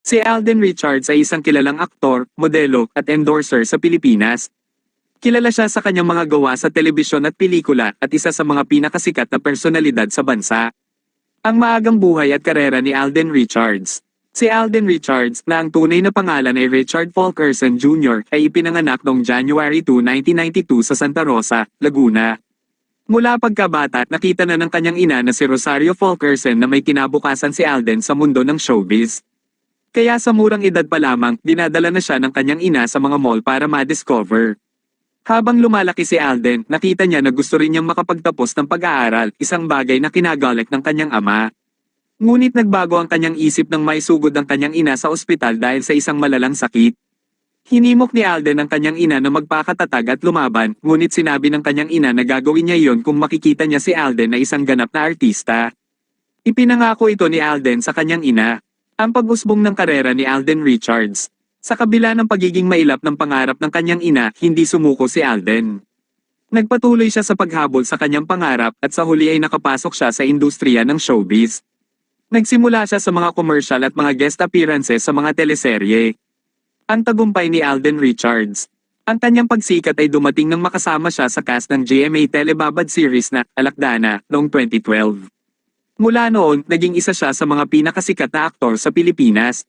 Si Alden Richards ay isang kilalang aktor, modelo, at endorser sa Pilipinas. Kilala siya sa kanyang mga gawa sa telebisyon at pelikula at isa sa mga pinakasikat na personalidad sa bansa. Ang maagang buhay at karera ni Alden Richards. Si Alden Richards, na ang tunay na pangalan ay Richard Fulkerson Jr., ay ipinanganak noong January 2, 1992 sa Santa Rosa, Laguna. Mula pagkabata, nakita na ng kanyang ina na si Rosario Fulkerson na may kinabukasan si Alden sa mundo ng showbiz. Kaya sa murang edad pa lamang, dinadala na siya ng kanyang ina sa mga mall para ma-discover. Habang lumalaki si Alden, nakita niya na gusto rin niyang makapagtapos ng pag-aaral, isang bagay na kinagalit ng kanyang ama. Ngunit nagbago ang kanyang isip nang may sugod ang kanyang ina sa ospital dahil sa isang malalang sakit. Hinimok ni Alden ang kanyang ina na magpakatatag at lumaban, ngunit sinabi ng kanyang ina na gagawin niya iyon kung makikita niya si Alden na isang ganap na artista. Ipinangako ito ni Alden sa kanyang ina. Ang pag-usbong ng karera ni Alden Richards. Sa kabila ng pagiging mailap ng pangarap ng kanyang ina, hindi sumuko si Alden. Nagpatuloy siya sa paghabol sa kanyang pangarap at sa huli ay nakapasok siya sa industriya ng showbiz. Nagsimula siya sa mga commercial at mga guest appearances sa mga teleserye. Ang tagumpay ni Alden Richards. Ang kanyang pagsikat ay dumating nang makasama siya sa cast ng GMA Telebabad series na Alakdana noong 2012. Mula noon, naging isa siya sa mga pinakasikat na aktor sa Pilipinas.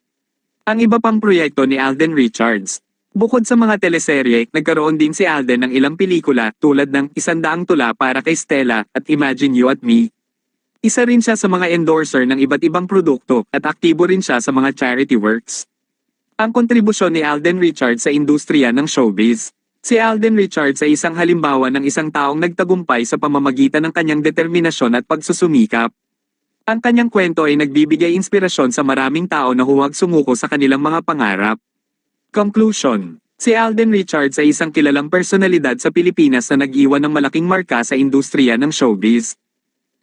Ang iba pang proyekto ni Alden Richards. Bukod sa mga teleserye, nagkaroon din si Alden ng ilang pelikula tulad ng Isandaang Tula para kay Stella at Imagine You at Me. Isa rin siya sa mga endorser ng iba't ibang produkto at aktibo rin siya sa mga charity works. Ang kontribusyon ni Alden Richards sa industriya ng showbiz. Si Alden Richards ay isang halimbawa ng isang taong nagtagumpay sa pamamagitan ng kanyang determinasyon at pagsusumikap. Ang kanyang kwento ay nagbibigay inspirasyon sa maraming tao na huwag sumuko sa kanilang mga pangarap. Conclusion Si Alden Richards ay isang kilalang personalidad sa Pilipinas na nag-iwan ng malaking marka sa industriya ng showbiz.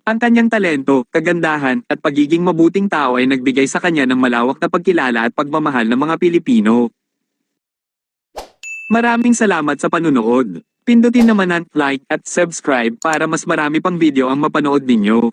Ang kanyang talento, kagandahan, at pagiging mabuting tao ay nagbigay sa kanya ng malawak na pagkilala at pagmamahal ng mga Pilipino. Maraming salamat sa panunood. Pindutin naman ang like at subscribe para mas marami pang video ang mapanood ninyo.